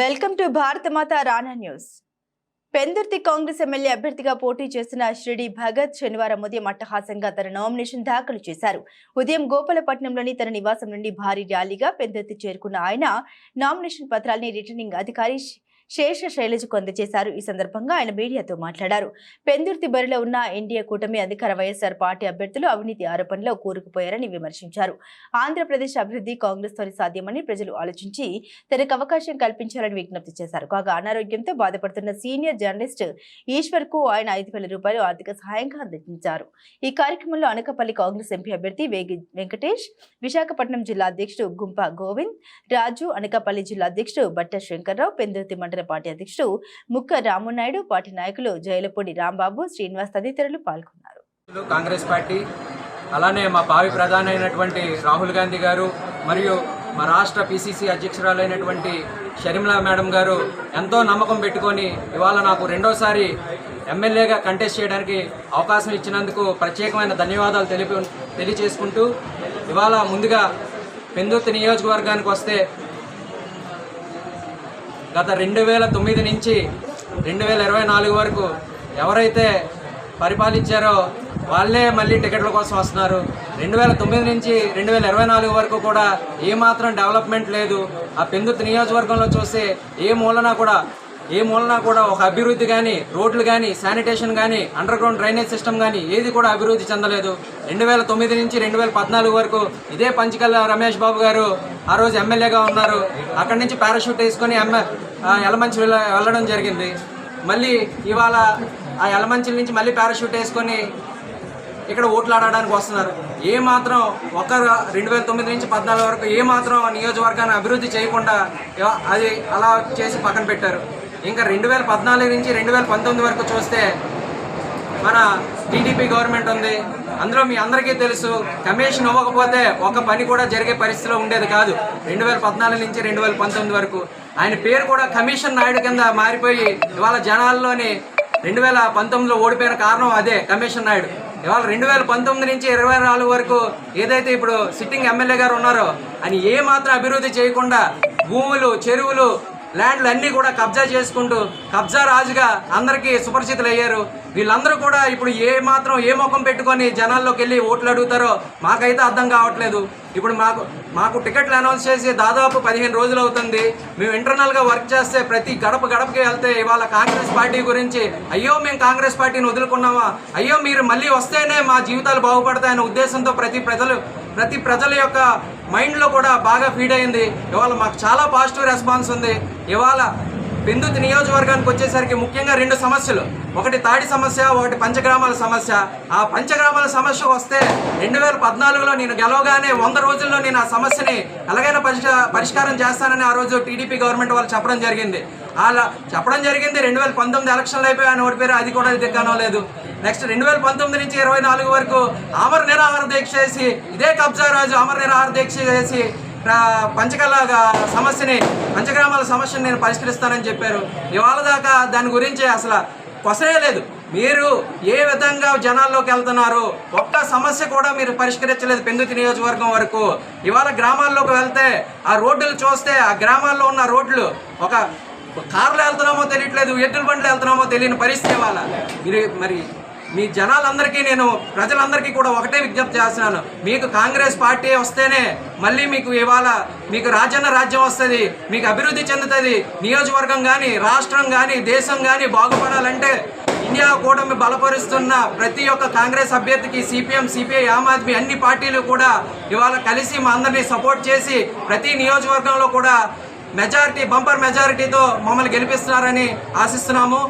Welcome to Bharatamata Rana news. Pendurthi Congress MLA అభ్యర్థిగా పోటీ చేస్తున్న షిరిడి భగత్ శనివారం ఉదయం అట్టహాసంగా తన నామినేషన్ దాఖలు చేశారు. ఉదయం గోపాలపట్నంలోని తన నివాసం నుండి భారీ ర్యాలీగా పెందుర్తి చేరుకున్న ఆయన నామినేషన్ పత్రాల్ని రిటర్నింగ్ అధికారి శేష శైలజకు అందజేశారు ఈ సందర్భంగా ఆయన మీడియాతో మాట్లాడారు. పెందుర్తి బరిలో ఉన్న ఎన్డీఏ కూటమి అధికార వైఎస్ఆర్ పార్టీ అభ్యర్థులు అవినీతి ఆరోపణలో కూరుకుపోయారని విమర్శించారు. ఆంధ్రప్రదేశ్ అభివృద్ధి కాంగ్రెస్ తోని సాధ్యమని ప్రజలు ఆలోచించి తనకు అవకాశం కల్పించాలని విజ్ఞప్తి చేశారు. కాగా అనారోగ్యంతో బాధపడుతున్న సీనియర్ జర్నలిస్ట్ ఈశ్వర్కు ఆయన ఐదు వేల రూపాయలు ఆర్థిక సహాయంగా అందించారు. ఈ కార్యక్రమంలో అనకపల్లి కాంగ్రెస్ ఎంపీ అభ్యర్థి వేగి వెంకటేష్ విశాఖపట్నం జిల్లా అధ్యక్షుడు గుంప గోవింద్ రాజు అనకాపల్లి జిల్లా అధ్యక్షుడు బట్ట శంకర్రావు పెందుర్తి మండల పార్టీ అధ్యక్షుడు ముక్క రామునాయుడు పార్టీ నాయకులు జైలపూడి రాంబాబు శ్రీనివాస్ తదితరులు పాల్గొన్నారు. కాంగ్రెస్ పార్టీ అలానే మా భావి ప్రధాన అయినటువంటి రాహుల్ గాంధీ గారు మరియు మా రాష్ట్ర పిసిసి అధ్యక్షురాలైనటువంటి షర్మిలా మేడం గారు ఎంతో నమ్మకం పెట్టుకొని ఇవాళ నాకు రెండోసారి ఎమ్మెల్యేగా కంటెస్ట్ చేయడానికి అవకాశం ఇచ్చినందుకు ప్రత్యేకమైన ధన్యవాదాలు తెలిపి తెలియచేసుకుంటూ ఇవాళ ముందుగా పెందుర్తి నియోజకవర్గానికి వస్తే గత రెండు వేల తొమ్మిది నుంచి రెండు వేల ఇరవై నాలుగు వరకు ఎవరైతే పరిపాలించారో వాళ్ళే మళ్ళీ టికెట్ల కోసం వస్తున్నారు. రెండు వేల తొమ్మిది నుంచి రెండు వేల ఇరవై నాలుగు వరకు కూడా ఏమాత్రం డెవలప్మెంట్ లేదు. ఆ పెందుత్ నియోజకవర్గంలో చూస్తే ఏ మూలన కూడా ఏ మూలన కూడా ఒక అభివృద్ధి కానీ రోడ్లు కానీ శానిటేషన్ కానీ అండర్ గ్రౌండ్ డ్రైనేజ్ సిస్టమ్ కానీ ఏది కూడా అభివృద్ధి చెందలేదు. రెండు వేల తొమ్మిది నుంచి రెండు వేల పద్నాలుగు వరకు ఇదే పంచకల్ల రమేష్ బాబు గారు ఆ రోజు ఎమ్మెల్యేగా ఉన్నారు. అక్కడి నుంచి పారాషూట్ వేసుకొని ఎమ్మె ఆ ఎలమంచి వెళ్ళ- వెళ్ళడం జరిగింది. మళ్ళీ ఇవాళ ఆ ఎలమంచి నుంచి మళ్ళీ పారాషూట్ వేసుకొని ఇక్కడ ఓట్లు ఆడడానికి వస్తున్నారు. ఏ మాత్రం ఒక రెండు వేల తొమ్మిది నుంచి పద్నాలుగు వరకు ఏ మాత్రం నియోజకవర్గాన్ని అభివృద్ధి చేయకుండా అది అలా చేసి పక్కన పెట్టారు. ఇంకా రెండు వేల పద్నాలుగు నుంచి రెండు వేల పంతొమ్మిది వరకు చూస్తే మన టీడీపీ గవర్నమెంట్ ఉంది. అందులో మీ అందరికీ తెలుసు కమిషన్ ఇవ్వకపోతే ఒక పని కూడా జరిగే పరిస్థితిలో ఉండేది కాదు. రెండు వేల పద్నాలుగు నుంచి రెండు వేల పంతొమ్మిది వరకు. ఆయన పేరు కూడా కమిషన్ నాయుడు కింద మారిపోయి ఇవాళ జనాల్లోని రెండు వేల పంతొమ్మిదిలో ఓడిపోయిన కారణం అదే కమిషన్ నాయుడు. ఇవాళ రెండు వేల పంతొమ్మిది నుంచి ఇరవై నాలుగు వరకు ఏదైతే ఇప్పుడు సిట్టింగ్ ఎమ్మెల్యే గారు ఉన్నారో ఆయన ఏ మాత్రం అభివృద్ధి చేయకుండా భూములు చెరువులు ల్యాండ్లు అన్నీ కూడా కబ్జా చేసుకుంటూ కబ్జా రాజుగా అందరికీ సుపరిచితులు అయ్యారు వీళ్ళందరూ కూడా ఇప్పుడు ఏ మాత్రం ఏ ముఖం పెట్టుకొని జనాల్లోకి వెళ్ళి ఓట్లు అడుగుతారో మాకైతే అర్థం కావట్లేదు. ఇప్పుడు మాకు మాకు టికెట్లు అనౌన్స్ చేసి దాదాపు పదిహేను రోజులు అవుతుంది. మేము ఇంటర్నల్గా వర్క్ చేస్తే ప్రతి గడప గడపకి వెళ్తే ఇవాళ కాంగ్రెస్ పార్టీ గురించి అయ్యో మేము కాంగ్రెస్ పార్టీని వదులుకున్నామా? అయ్యో మీరు మళ్ళీ వస్తేనే మా జీవితాలు బాగుపడతాయనే ఉద్దేశంతో ప్రతి ప్రజలు ప్రతి ప్రజల యొక్క మైండ్లో కూడా బాగా ఫీడ్ అయింది. ఇవాళ మాకు చాలా పాజిటివ్ రెస్పాన్స్ ఉంది. ఇవాళ బిందుత్ నియోజకవర్గానికి వచ్చేసరికి ముఖ్యంగా రెండు సమస్యలు. ఒకటి తాడి సమస్య ఒకటి పంచగ్రామాల సమస్య. ఆ పంచగ్రామాల సమస్య వస్తే రెండు వేల పద్నాలుగులో నేను గెలవగానే వంద రోజుల్లో నేను ఆ సమస్యని ఎలాగైనా పరిష్ పరిష్కారం చేస్తానని ఆ రోజు టీడీపీ గవర్నమెంట్ వాళ్ళు చెప్పడం జరిగింది. అలా చెప్పడం జరిగింది. రెండు వేల పంతొమ్మిది ఎలక్షన్లు అయిపోయి ఆయన ఓడిపోయారు. అది కూడా దిగ్గానో లేదు. నెక్స్ట్ రెండు వేల పంతొమ్మిది నుంచి ఇరవై నాలుగు వరకు ఆమర నిరాహార దీక్ష చేసి ఇదే కబ్జా రాజు ఆమర నిరాహార దీక్ష చేసి ప్ర- పంచకల సమస్యని పంచగ్రామాల సమస్యని నేను పరిష్కరిస్తానని చెప్పారు. ఇవాళ దాకా దాని గురించి అసలు కొసరే లేదు. మీరు ఏ విధంగా జనాల్లోకి వెళ్తున్నారు ఒక్క సమస్య కూడా మీరు పరిష్కరించలేదు పెందుతి నియోజకవర్గం వరకు. ఇవాళ గ్రామాల్లోకి వెళ్తే ఆ రోడ్లు చూస్తే ఆ గ్రామాల్లో ఉన్న రోడ్లు ఒక కార్లు వెళ్తున్నామో తెలియట్లేదు ఎద్దుల బండ్లు వెళ్తున్నామో తెలియని పరిస్థితి ఇవాళ. మీరు మరి మీ జనాలందరికీ నేను ప్రజలందరికీ కూడా ఒకటే విజ్ఞప్తి చేస్తున్నాను. మీకు కాంగ్రెస్ పార్టీ వస్తేనే మళ్ళీ మీకు ఇవాళ మీకు రాజన్న రాజ్యం వస్తుంది మీకు అభివృద్ధి చెందుతుంది. నియోజకవర్గం కానీ రాష్ట్రం కానీ దేశం కానీ బాగుపడాలంటే ఇండియా కూటమి బలపరుస్తున్న ప్రతి ఒక్క కాంగ్రెస్ అభ్యర్థికి సిపిఎం సిపిఐ ఆమ్ ఆద్మీ అన్ని పార్టీలు కూడా ఇవాళ కలిసి మా అందరినీ సపోర్ట్ చేసి ప్రతి నియోజకవర్గంలో కూడా మెజారిటీ బంపర్ మెజారిటీతో మమ్మల్ని గెలిపిస్తున్నారని ఆశిస్తున్నాము.